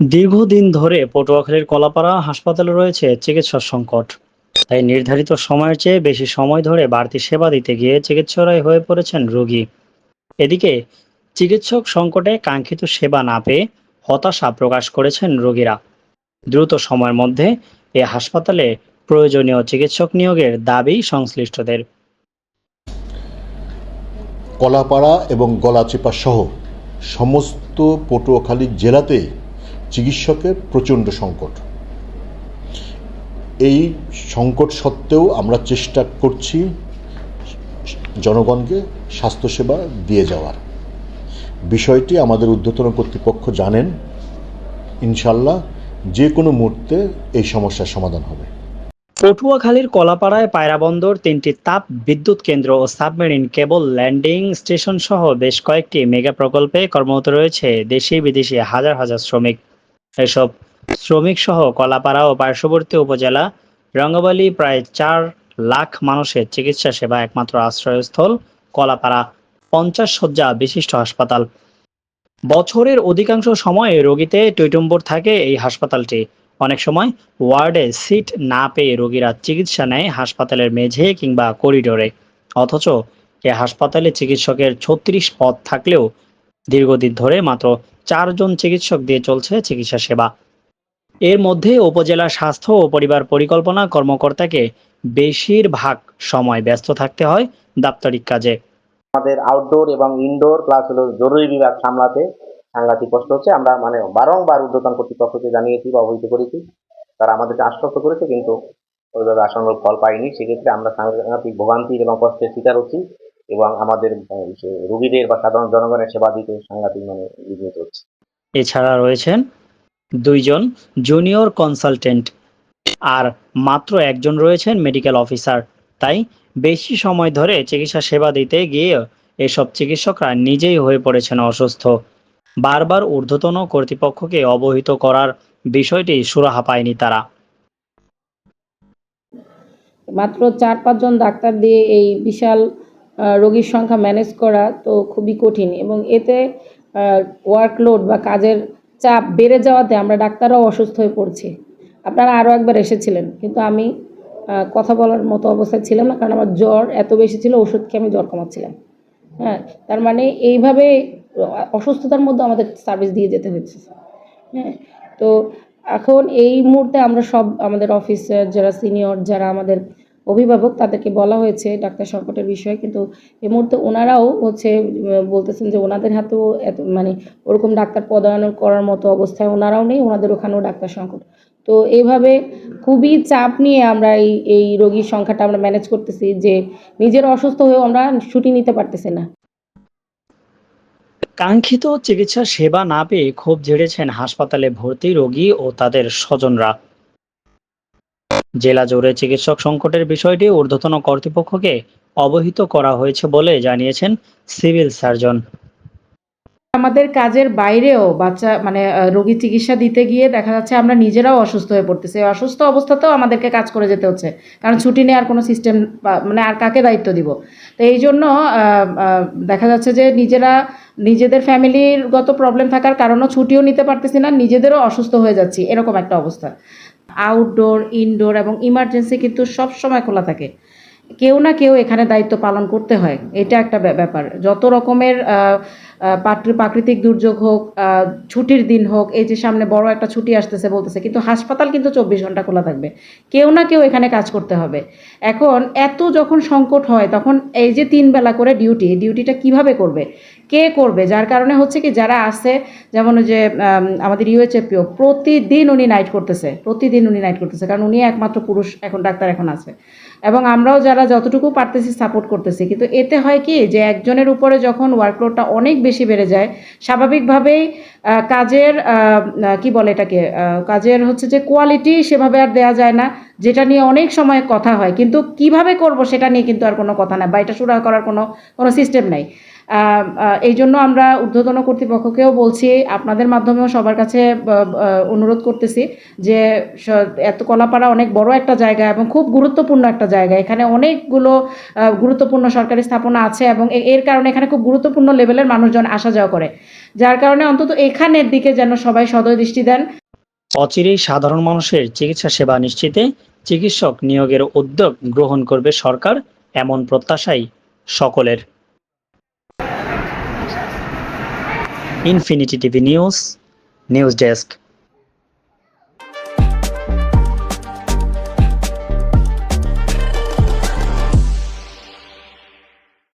দীর্ঘদিন ধরে পটুয়াখালীর কলাপাড়া হাসপাতালে রয়েছে চিকিৎসা সংকট। তাই নির্ধারিত সময়ের চেয়ে বেশি সময় ধরে বাড়তি সেবা দিতে গিয়ে চিকিৎসকরাই হয়ে পড়েছেন রোগী। এদিকে চিকিৎসক সংকটে কাঙ্ক্ষিত সেবা না পেয়ে হতাশা প্রকাশ করেছেন রোগীরা। দ্রুত সময়ের মধ্যে এ হাসপাতালে প্রয়োজনীয় চিকিৎসক নিয়োগের দাবি সংশ্লিষ্টদের। কলাপাড়া এবং গলাচিপা সহ সমস্ত পটুয়াখালী জেলাতে চিকিৎসকের প্রচণ্ড সংকট। এই সংকট সত্ত্বেও আমরা চেষ্টা করছি জনগণকে স্বাস্থ্যসেবা দিয়ে যাওয়ার। বিষয়টি আমাদের ঊর্ধ্বতন কর্তৃপক্ষ জানেন। ইনশাল্লাহ যে কোনো মুহূর্তে এই সমস্যার সমাধান হবে। পটুয়াখালীর কলাপাড়ায় পায়রাবন্দর তিনটি তাপ বিদ্যুৎ কেন্দ্র ও সাবমেরিন কেবল ল্যান্ডিং স্টেশন সহ বেশ কয়েকটি মেগা প্রকল্পে কর্মরত রয়েছে দেশি বিদেশি হাজার হাজার শ্রমিক। এসব শ্রমিক সহ কলাপাড়া ও পার্শ্ববর্তী উপজেলা রঙ্গবালী প্রায় চার লাখ মানুষের চিকিৎসা সেবা একমাত্র আশ্রয়স্থল কলাপাড়া পঞ্চাশ শয্যা বিশিষ্ট হাসপাতাল। বছরের অধিকাংশ সময়ে রোগীতে টৈটম্বর থাকে এই হাসপাতালটি। অনেক সময় ওয়ার্ডে সিট না পেয়ে রোগীরা চিকিৎসা নেয় হাসপাতালের মেঝে কিংবা করিডোরে। অথচ এ হাসপাতালে চিকিৎসকের ছত্রিশ পদ থাকলেও দীর্ঘদিন ধরে মাত্র চারজন চিকিৎসক দিয়ে চলছে চিকিৎসা সেবা। এর মধ্যে উপজেলা স্বাস্থ্য ও পরিবার পরিকল্পনা কর্মকর্তাকে বেশিরভাগ সময় ব্যস্ত থাকতে হয় দাপ্তরিক কাজে। আমাদের আউটডোর এবং ইনডোর প্লাস হলো জরুরি বিভাগ সামলাতে সাংঘাতিক কষ্ট হচ্ছে। আমরা মানে বারংবার ঊর্ধ্বতন কর্তৃপক্ষকে জানিয়েছি বা অবহিত করেছি। তারা আমাদেরকে আশ্বস্ত করেছে, কিন্তু ওইভাবে ফল পাইনি সেক্ষেত্রে আমরা সাংঘাতিক ভোগান্তির এবং কষ্টের শিকার হচ্ছি। এবং আমাদের রোগীদের বা সাধারণ জনগণের সেবা দিতে সাংঘাতিক মানে বিঘ্নিত হচ্ছে। এছাড়া রয়েছেন দুইজন জুনিয়র কনসালটেন্ট আর মাত্র একজন রয়েছেন মেডিকেল অফিসার তাই বেশি সময় ধরে চিকিৎসা সেবা দিতে গিয়ে এসব চিকিৎসকরা নিজেই হয়ে পড়েছেন অসুস্থ। বারবার ঊর্ধ্বতন কর্তৃপক্ষকে অবহিত করার বিষয়টি সুরাহা পায়নি তারা। মাত্র চার পাঁচজন ডাক্তার দিয়ে এই বিশাল রোগীর সংখ্যা ম্যানেজ করা তো খুবই কঠিন এবং এতে ওয়ার্কলোড বা কাজের চাপ বেড়ে যাওয়াতে আমরা ডাক্তাররাও অসুস্থ হয়ে পড়ছি। আপনারা আরও একবার এসেছিলেন, কিন্তু আমি কথা বলার মতো অবস্থায় ছিলাম না, কারণ আমার জ্বর এত বেশি ছিল, ওষুধ খেয়ে আমি জ্বর কমাচ্ছিলাম। হ্যাঁ তার মানে এইভাবে অসুস্থতার মধ্যে আমাদের সার্ভিস দিয়ে যেতে হচ্ছে। হ্যাঁ তো এখন এই মুহূর্তে আমরা সব আমাদের অফিসের যারা সিনিয়র যারা আমাদের অভিভাবক তাদেরকে বলা হয়েছে ডাক্তার সংকটের বিষয়ে, কিন্তু এই মুহূর্তে ওনারাও হচ্ছে বলতেছেন যে ওনাদের হাতেও এত মানে ওরকম ডাক্তার পদায়ন করার মতো অবস্থায় ওনারাও নেই, ওনাদের ওখানেও ডাক্তার সংকট। তো এইভাবে খুবই চাপ নিয়ে আমরা এই এই রোগীর সংখ্যাটা আমরা ম্যানেজ করতেছি যে নিজের অসুস্থ হয়েও আমরা ছুটি নিতে পারতেছি না। কাঙ্ক্ষিত চিকিৎসা সেবা না পেয়ে ক্ষোভ ঝেড়েছেন হাসপাতালে ভর্তি রোগী ও তাদের স্বজনরা। জেলা জোরে চিকিৎসক সংকটের বিষয়টি ঊর্ধ্বতন কর্তৃপক্ষকে অবহিত করা হয়েছে বলে জানিয়েছেন সিভিল সার্জন। আমাদের কাজের বাইরেও বাচ্চা মানে রোগী চিকিৎসা দিতে গিয়ে দেখা যাচ্ছে আমরা নিজেরাও অসুস্থ হয়ে পড়তেছি। অসুস্থ অবস্থাতেও আমাদেরকে কাজ করে যেতে হচ্ছে। কারণ ছুটি নেওয়ার কোনো সিস্টেম মানে আর কাকে দায়িত্ব দিব? তো এই জন্য দেখা যাচ্ছে যে নিজেরা, নিজেদের ফ্যামিলির গত প্রবলেম থাকার কারণেও ছুটিও নিতে পারতেছি না, নিজেদেরও অসুস্থ হয়ে যাচ্ছি। এরকম একটা অবস্থা। আউটডোর ইনডোর এবং ইমার্জেন্সি কিন্তু সব সময় খোলা থাকে। কেউ না কেউ এখানে দায়িত্ব পালন করতে হয়। এটা একটা ব্যাপার। যত রকমের প্রাকৃতিক দুর্যোগ হোক ছুটির দিন হোক এই যে সামনে বড় একটা ছুটি আসতেছে বলতেছে কিন্তু হাসপাতাল কিন্তু চব্বিশ ঘণ্টা খোলা থাকবে। কেউ না কেউ এখানে কাজ করতে হবে। এখন এত যখন সংকট হয় তখন এই যে তিন বেলা করে ডিউটি ডিউটিটা কীভাবে করবে? কে করবে? যার কারণে হচ্ছে কি যারা আছে যেমন যে আম, আমাদের ইউএচএপিও প্রতিদিন উনি নাইট করতেছে প্রতিদিন উনি নাইট করতেছে কারণ উনি একমাত্র পুরুষ এখন ডাক্তার এখন আছে। এবং আমরাও যারা যতটুকু পারতেছি সাপোর্ট করতেছি কিন্তু এতে হয় কি যে একজনের উপরে যখন ওয়ার্কলোডটা অনেক বেশি বেড়ে যায়। স্বাভাবিকভাবেই কাজের কি বলে এটাকে কাজের হচ্ছে যে কোয়ালিটি সেভাবে আর দেওয়া যায় না, যেটা নিয়ে অনেক সময় কথা হয়। কিন্তু কীভাবে করব সেটা নিয়ে কিন্তু আর কোনো কথা নাই বা এটা সুরা করার কোনো কোনো সিস্টেম নাই। এই জন্য আমরা ঊর্ধ্বতন কর্তৃপক্ষকেও বলছি, আপনাদের মাধ্যমেও সবার কাছে অনুরোধ করতেছি যে এত কলাপাড়া অনেক বড় একটা জায়গা এবং খুব গুরুত্বপূর্ণ একটা জায়গা। এখানে অনেকগুলো গুরুত্বপূর্ণ সরকারি স্থাপনা আছে এবং এর কারণে এখানে খুব গুরুত্বপূর্ণ লেভেলের মানুষজন আসা যাওয়া করে। যার কারণে অন্তত এখানের দিকে যেন সবাই সদয় দৃষ্টি দেন। অচিরেই সাধারণ মানুষের চিকিৎসা সেবা নিশ্চিতে চিকিৎসক নিয়োগের উদ্যোগ গ্রহণ করবে সরকার, এমন প্রত্যাশাই সকলের। infinity TV news news desk